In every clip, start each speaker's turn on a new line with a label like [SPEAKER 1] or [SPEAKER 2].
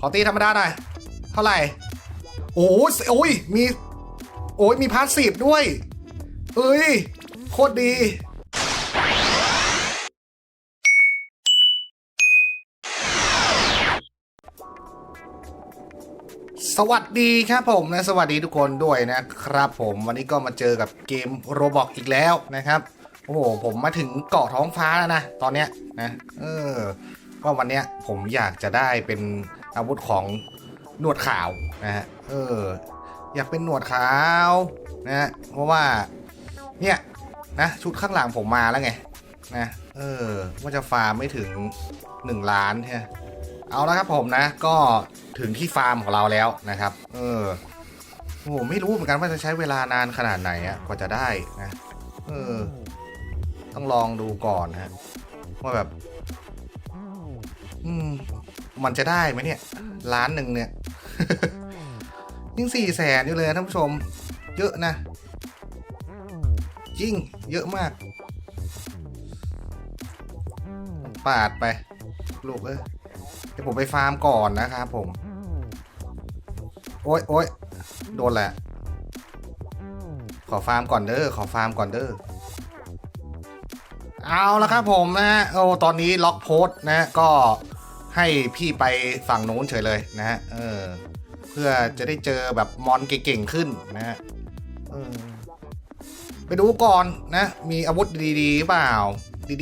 [SPEAKER 1] ขอตีธรรมดาหน่อย เท่าไหร่ โอ้ยโอ้ยมี โอ้ยมีพาสซีฟด้วย เอ้ย โคตรดี สวัสดีครับผมนะ สวัสดีทุกคนด้วยนะครับผม วันนี้ก็มาเจอกับเกมโรบอกอีกแล้วนะครับโอ้โหผมมาถึงเกาะท้องฟ้าแล้วนะ ตอนเนี้ยนะ เออก็วันเนี้ยผมอยากจะได้เป็น อาวุธของหนวดขาวนะฮะเออ อยากเป็นหนวดขาวนะฮะเพราะว่าเนี่ยนะชุดข้างหลังผมมาแล้วไงนะเออว่าจะฟาร์มไม่ถึง 1 ล้านใช่ไหมเอาละครับผมนะ ก็ถึงที่ฟาร์มของเราแล้วนะครับ เออโอ้โหไม่รู้เหมือนกันว่าจะใช้เวลานานขนาดไหนอะกว่าจะได้นะเออ ต้องลองดูก่อนฮะว่าแบบ อืม มันจะได้ไหมเนี่ยล้านหนึ่งเนี่ยยิ่งสี่แสนอยู่เลยนะท่านผู้ชม เยอะนะจริงเยอะมาก ปาดไป ลูกเอ้ยเดี๋ยวผมไปฟาร์มก่อนนะครับผม โอ๊ยโอ๊ยโดนแหละ ขอฟาร์มก่อนเด้อขอฟาร์มก่อนเด้อเอาละครับผมนะฮะโอ้ตอนนี้ล็อกโพสต์นะ ก็ ให้พี่ไปฝั่งโน้นเฉยเลยนะฮะเออ เพื่อจะได้เจอแบบมอนเก่งๆขึ้นนะฮะเออไปดูก่อนนะ มีอาวุธดีๆเปล่า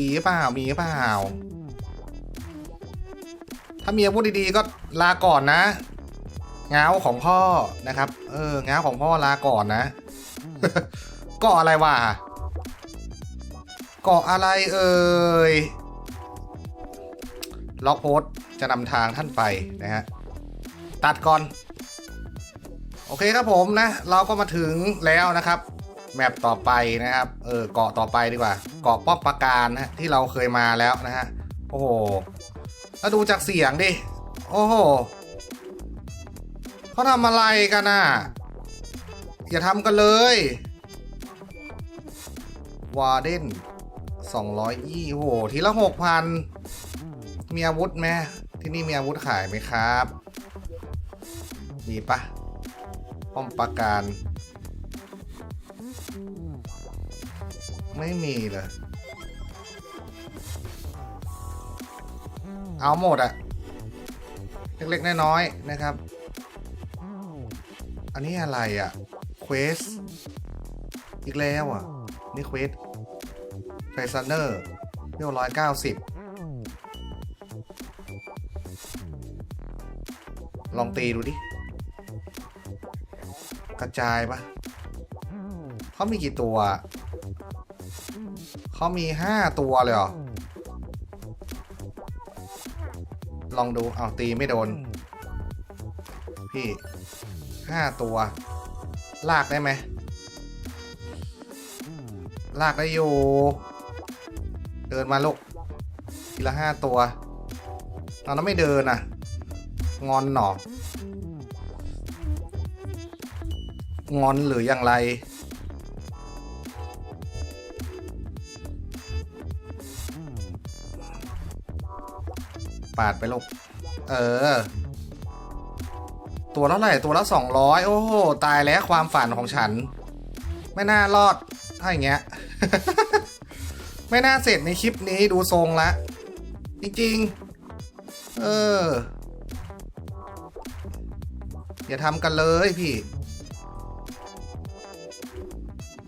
[SPEAKER 1] ดีๆเปล่ามีเปล่า ถ้ามีอาวุธดีๆก็ลาก่อนนะเงาของพ่อนะครับ เออเงาของพ่อลาก่อนนะ ก็อะไรวะกาะอะไรเอ่ย ล็อกโพสจะนำทางท่านไปนะฮะตัดก่อน โอเคครับผมนะ เราก็มาถึงแล้วนะครับ แมปต่อไปนะครับ เออเกาะต่อไปดีกว่าเกาะป้อมปราการนะที่เราเคยมาแล้วนะฮะโอ้โหแล้วดูจากเสียงดิ โอ้โหเขาทำอะไรกันน่ะ อย่าทำกันเลยวาเดนสองร้อยยี่โห ทีละหกพัน มีอาวุธไหมที่นี่มีอาวุธขายไหมครับ มีปะป้อมปราการ ไม่มีเลย เอาหมดอะเล็กๆน้อยๆนะครับ อันนี้อะไรอะเควส อีกแล้วอะนี่เควสไฟซันเนอร์เรียวร้อยเก้าสิบ ลองตีดูดิ กระจายปะเขามีกี่ตัว เขามีห้าตัวเลยเหรอ ลองดู เอาตีไม่โดน พี่ห้าตัว ลากได้ไหม ลากได้อยู่ เดินมาลูก ทีละห้าตัวตอนนั้นไม่เดินอะ งอนหนองอนหรืออย่างไร ปาดไปลูก เออ ตัวเท่าไหร่ ตัวละสองร้อยโอ้โห ตายแล้วความฝันของฉัน ไม่น่ารอด ถ้าอย่างเงี้ย ไม่น่าเสร็จในคลิปนี้ดูทรงละ จริง ๆ เออ อย่าทำกันเลยพี่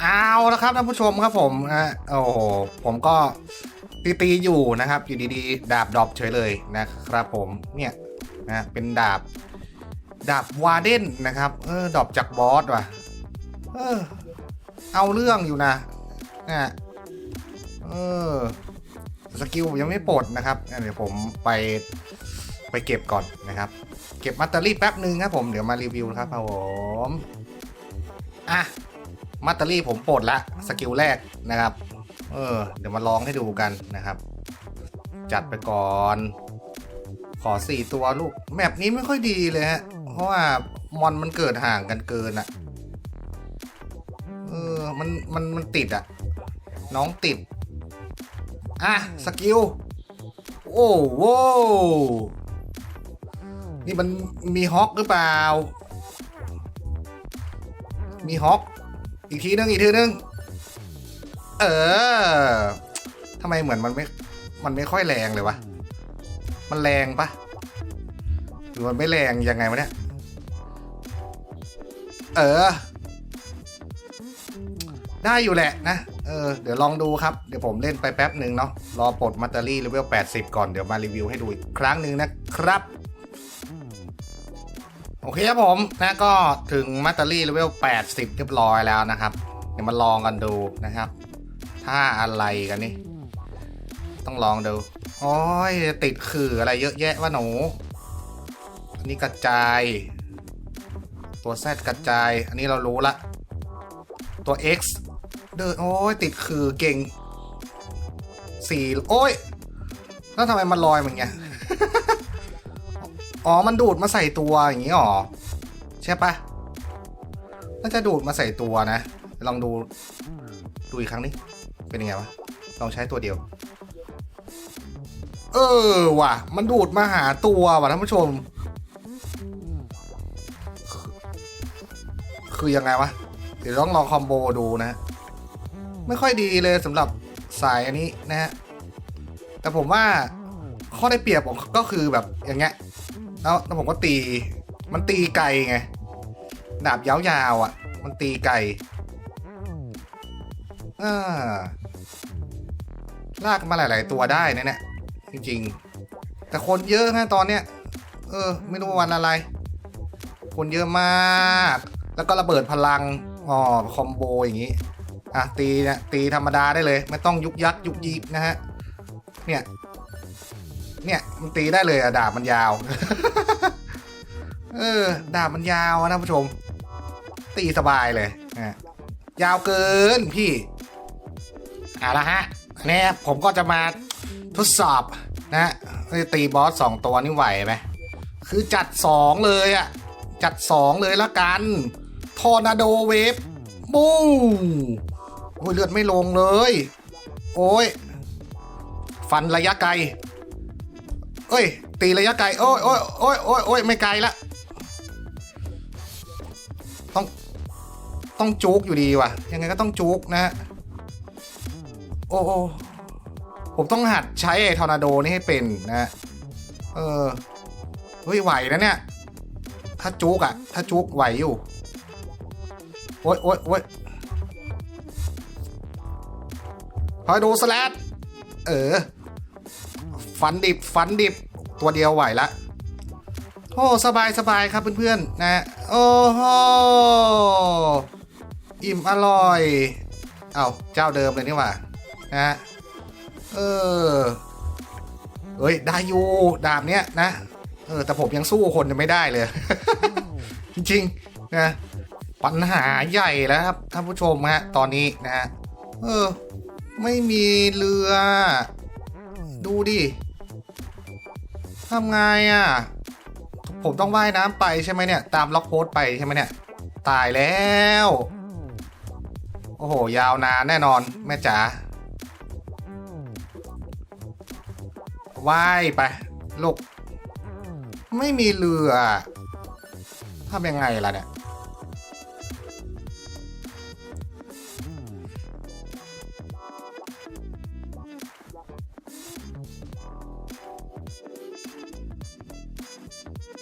[SPEAKER 1] เอาละครับท่านผู้ชมครับผมนะโอ้โหผมก็ตีตีอยู่นะครับ อยู่ดีๆ ดาบดรอปเฉยเลยนะครับผมเนี่ยนะเป็นดาบ ดาบวาเดนนะครับเออดรอปจากบอสว่ะเออเอาเรื่องอยู่นะนะเออสกิลผมยังไม่ปลดนะครับ เดี๋ยวผมไป ไปเก็บก่อนนะครับ เก็บมัตเตอรี่แป๊บนึงครับผมเดี๋ยวมารีวิวครับครับผมอะมัตเตอรี่ผมปลดละสกิลแรกนะครับ เออ เดี๋ยวมาลองให้ดูกันนะครับ จัดไปก่อน ขอสี่ตัวลูกแมปนี้ไม่ค่อยดีเลยฮะ เพราะว่ามอนมันเกิดห่างกันเกินอะเออมันมันมันติดอะน้องติด อะ สกิล โอ้โห นี่มันมีฮอกหรือเปล่า มีฮอกอีกทีนึงอีกทีนึง เออทำไมเหมือนมันไม่ มันไม่ค่อยแรงเลยวะ มันแรงปะหรือมันไม่แรงยังไงวะเนี่ย เออ ได้อยู่แหละนะ เออ เดี๋ยวลองดูครับ เดี๋ยวผมเล่นไปแป๊บหนึ่งเนาะ รอปลดมัตเตอรี่เลเวล80 ก่อน เดี๋ยวมารีวิวให้ดูอีกครั้งหนึ่งนะครับ โอเคครับผมนะก็ถึงมัตเตอรี่เลเวล 80 เรียบร้อยแล้วนะครับ เดี๋ยวมาลองกันดูนะครับ ถ้าอะไรกันนี่ ต้องลองดู โอ้ยติดขื่ออะไรเยอะแยะวะหนู อันนี้กระจาย ตัว Z กระจาย อันนี้เรารู้ละ ตัว X เดินโอ้ยติดขื่อเก่งสี่โอ้ย แล้วทำไมมันลอยเหมันเงี้ย อ๋อ มันดูดมาใส่ตัวอย่างงี้หรอ ใช่ปะน่าจะดูดมาใส่ตัวนะ ลองดู ดูอีกครั้งนี้ เป็นยังไงวะ ลองใช้ตัวเดียว เออว่ะ มันดูดมาหาตัวว่ะท่านผู้ชม คือยังไงวะ เดี๋ยวต้องลองคอมโบดูนะ ไม่ค่อยดีเลยสำหรับสายอันนี้นะฮะ แต่ผมว่าข้อได้เปรียบของก็คือแบบอย่างเงี้ย แล้วแล้วผมก็ตี มันตีไกลไง ดาบยาวๆอะ มันตีไกลอ่าลากมาหลาย ๆ ตัวได้นะเนี่ยจริง ๆ แต่คนเยอะนะตอนเนี้ย เออ ไม่รู้วันอะไร คนเยอะมาก แล้วก็ระเบิดพลังอ๋อคอมโบอย่างนี้อะตีเนี่ยตีธรรมดาได้เลย ไม่ต้องยุกยักยุกยิกนะฮะ เนี่ย เนี่ยมันตีได้เลยอะดาบมันยาว เออ ดาบมันยาวอะนะผู้ชม ตีสบายเลยนะยาวเกินพี่เอาละฮะเนี่ยผมก็จะมาทดสอบนะตีบอสสองตัวนี่ไหวไหมคือจัดสองเลยอะจัดสองเลยละกันทอร์นาโดเวฟบูโอ้ยเลือดไม่ลงเลย โอ้ย ฟันระยะไกล เอ้ย ตีระยะไกล โอ้ยโอ้ยโอ้ยโอ้ยโอ้ยไม่ไกลละ ต้อง ต้องจุกอยู่ดีว่ะ ยังไงก็ต้องจุกนะฮะ โอ้โอ้ผมต้องหัดใช้ไอ้ทอร์นาโดนี่ให้เป็นนะ เออ เฮ้ย ไหวนะเนี่ย ถ้าจุกอะถ้าจุกไหวอยู่ โอ้ยโอ้ยโอ้ยทอร์นาโดสแลดเออ ฟันดิบฟันดิบตัวเดียวไหวละโอ้สบายสบายครับเพื่อนๆนะ โอ้โหอิ่มอร่อย เอาเจ้าเดิมเลยนี่หว่านะเออเฮ้ยได้อยู่ดาบเนี้ยนะเออแต่ผมยังสู้คนไม่ได้เลย จริงๆนะปัญหาใหญ่แล้วครับท่านผู้ชมฮะตอนนี้นะฮะเออ ไม่มีเรือ ดูดิ ทำไงอะ ผมต้องว่ายน้ำไปใช่ไหมเนี่ย ตามล็อกโพสต์ไปใช่ไหมเนี่ย ตายแล้ว โอ้โห ยาวนานแน่นอน แม่จ๋าว่ายไปลูกไม่มีเรือทำยังไงล่ะเนี่ย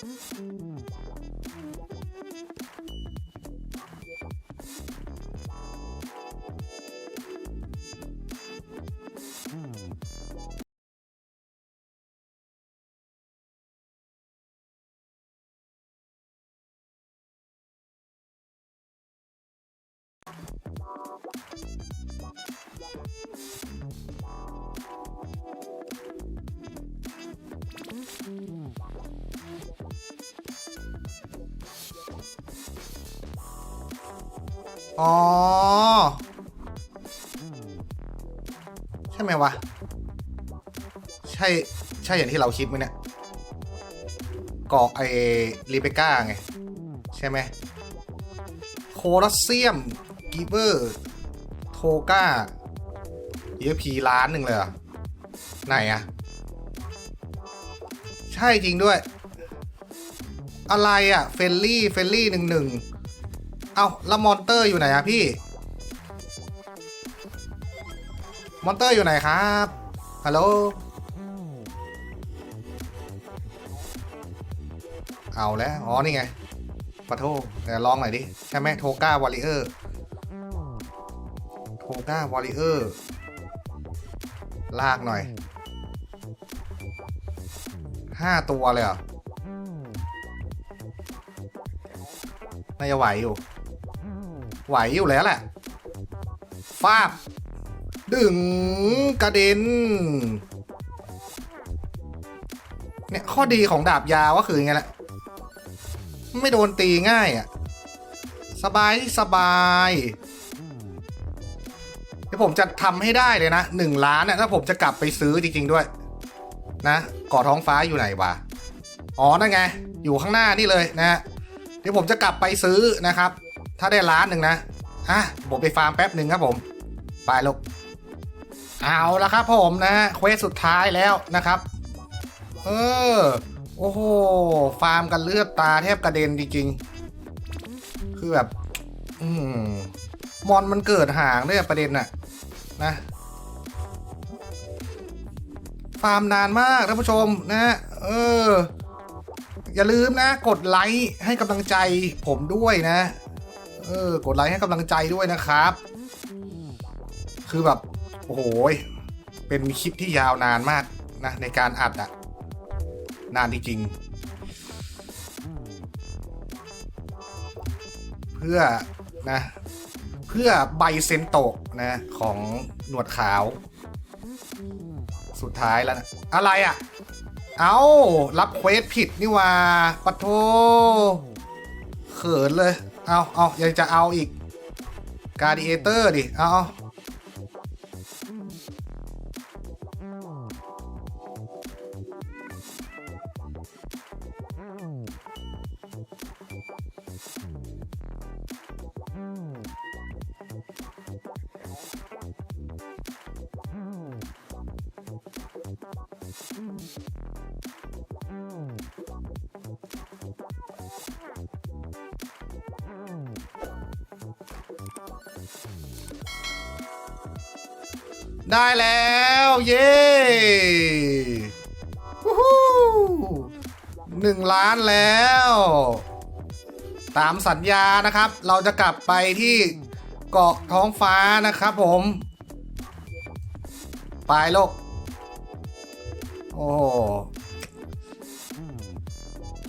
[SPEAKER 1] Mm-hmm. อ๋อ ใช่ไหมวะ ใช่ ใช่อย่างที่เราคิดไหมเนี่ยเกาะไอรีเบก้าไง ใช่ไหมโคลอสเซียมกิเวอร์โทก้าเยอะพีล้านหนึ่งเลยเหรอไหนอะใช่จริงด้วย อะไรอะเฟลลี่ เฟลลี่หนึ่งหนึ่ง เอาแล้วมอนเตอร์อยู่ไหนอะพี่ มอนเตอร์อยู่ไหนครับฮัลโหลเอาแล้ว อ๋อ นี่ไงปะโทเดี๋ยวลองหน่อยดิ ใช่ไหมโทก้าวอริเออร์ โทก้าวอริเออร์ ลากหน่อย ห้าตัวเลยเหรอ น่าจะไหวอยู่ ไหวอยู่แล้วแหละฟาบ ดึงกระเด็น เนี่ย ข้อดีของดาบยาวก็คือไงแหละไม่โดนตีง่ายอะ สบายสบายเดี๋ยวผมจะทำให้ได้เลยนะหนึ่งล้านน่ะถ้าผมจะกลับไปซื้อจริง ๆ ด้วย นะก่อท้องฟ้าอยู่ไหนวะอ๋อนั่นไง อยู่ข้างหน้านี่เลยนะฮะเดี๋ยวผมจะกลับไปซื้อนะครับ ถ้าได้ล้านหนึ่งนะอะผมไปฟาร์มแป๊บหนึ่งครับผม ไปลูกเอาละครับผมนะฮะเควสสุดท้ายแล้วนะครับ เออ โอ้โห ฟาร์มกันเลือดตาแทบกระเด็นจริงๆ คือแบบ อืมมอนมันเกิดห่างด้วยประเด็นน่ะ นะ ฟาร์มนานมากท่านผู้ชมนะ เออ อย่าลืมนะ กดไลค์ให้กำลังใจผมด้วยนะ เออกดไลค์ให้กำลังใจด้วยนะครับ คือแบบ โอ้โหเป็นคลิปที่ยาวนานมากนะ ในการอัดอะนานจริงๆ เพื่อนะ เพื่อใบเซนโตะนะ ของหนวดขาว สุดท้ายแล้วนะ อะไรอะ่ะเอารับเควสผิดนี่ว่าปะโท เขินเลย เอาเอายังจะเอาอีกการดิเอเตอร์ดิ เอา ได้แล้ว เย้หนึ่งล้านแล้ว ตามสัญญานะครับ เราจะกลับไปที่เกาะท้องฟ้านะครับผม ไปโลก โอ้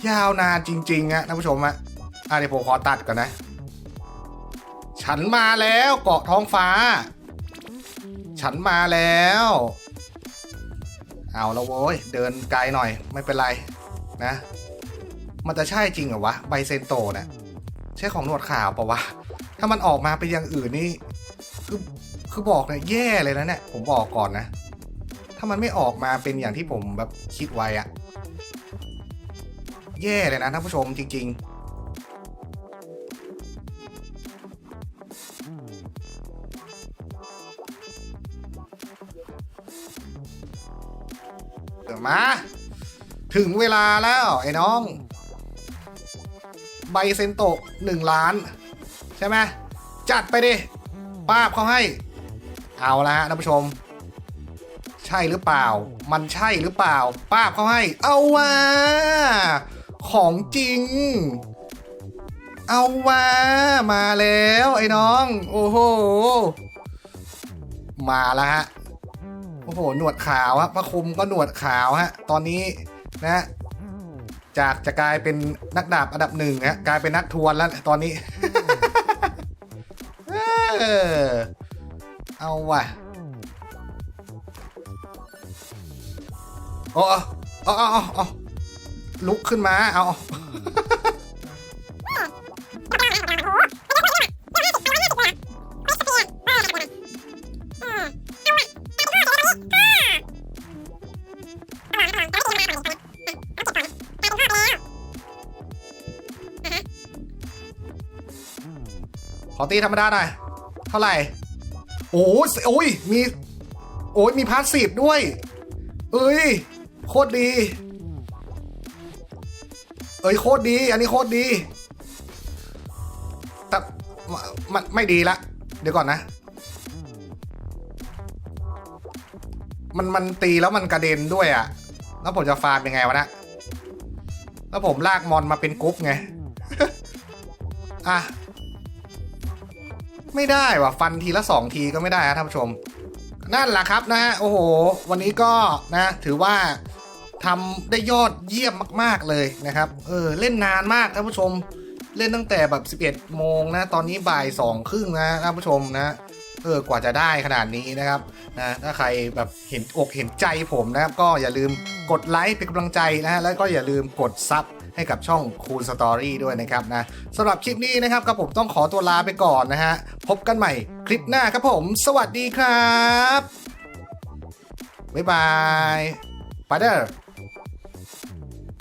[SPEAKER 1] ยาวนานจริงๆอะท่านผู้ชมอะอะเดี๋ยวผมขอตัดก่อนนะ ฉันมาแล้วเกาะท้องฟ้า ฉันมาแล้ว เอาแล้วโว้ย เดินไกลหน่อยไม่เป็นไรนะ มันจะใช่จริงเหรอวะ ไบเซนโตนะใช่ของหนวดขาวปะวะ ถ้ามันออกมาเป็นอย่างอื่นนี่คือคือบอกเลยแย่เลยนะเนี่ยผมบอกก่อนนะ ถ้ามันไม่ออกมาเป็นอย่างที่ผมแบบคิดไว้อะแย่เลยนะท่านผู้ชมจริง ๆ มา ถึงเวลาแล้วไอ้น้อง ใบเซนโตะหนึ่งล้าน ใช่ไหมจัดไปดิป้าบเขาให้ เอาละฮะท่านผู้ชม ใช่หรือเปล่า มันใช่หรือเปล่า ป้าบเขาให้ เอาว่าของจริง เอาว่ามาแล้วไอ้น้อง โอ้โห มาแล้วฮะ อ้โห หนวดขาวฮะพระคุมก็หนวดขาวฮะ ตอนนี้นะจากจะกลายเป็นนักดาบอันดับหนึ่งฮะกลายเป็นนักทวนแล้วตอนนี้ เออ เอาว่ะโอ้เอาเอาเออลุกขึ้นมา เอา ขอตีธรรมดาหน่อยเท่าไหร่ โอ้ยโอ้ยมี โอ้ยมีพาสซีฟด้วย เอ้ย โคตรดี เอ้ยโคตรดี อันนี้โคตรดี แต่มมันไม่ดีละ เดี๋ยวก่อนนะ มันมันตีแล้วมันกระเด็นด้วยอะ่ะ แล้วผมจะฟาร์มยังไงวะนะ แล้วผมลากมอนมาเป็นกรุ๊ปไง อะ ไม่ได้ว่ะฟันทีละสองทีก็ไม่ได้นะท่านผู้ชม นั่นแหละครับนะฮะโอ้โห วันนี้ก็นะ ถือว่าทำได้ยอดเยี่ยมมาก ๆเลยนะครับเออเล่นนานมากท่านผู้ชม เล่นตั้งแต่แบบ 11 โมงนะ ตอนนี้บ่ายสองครึ่งนะท่านผู้ชมนะเออกว่าจะได้ขนาดนี้นะครับนะถ้าใครแบบเห็นอกเห็นใจผมนะครับ ก็อย่าลืมกดไลค์เป็นกำลังใจนะฮะแล้วก็อย่าลืมกดซับ ให้กับช่องคูลสตอรี่ด้วยนะครับนะสำหรับคลิปนี้นะครับก็ผมต้องขอตัวลาไปก่อนนะฮะพบกันใหม่คลิปหน้าครับผม สวัสดีครับบ๊ายบายไปเด้อ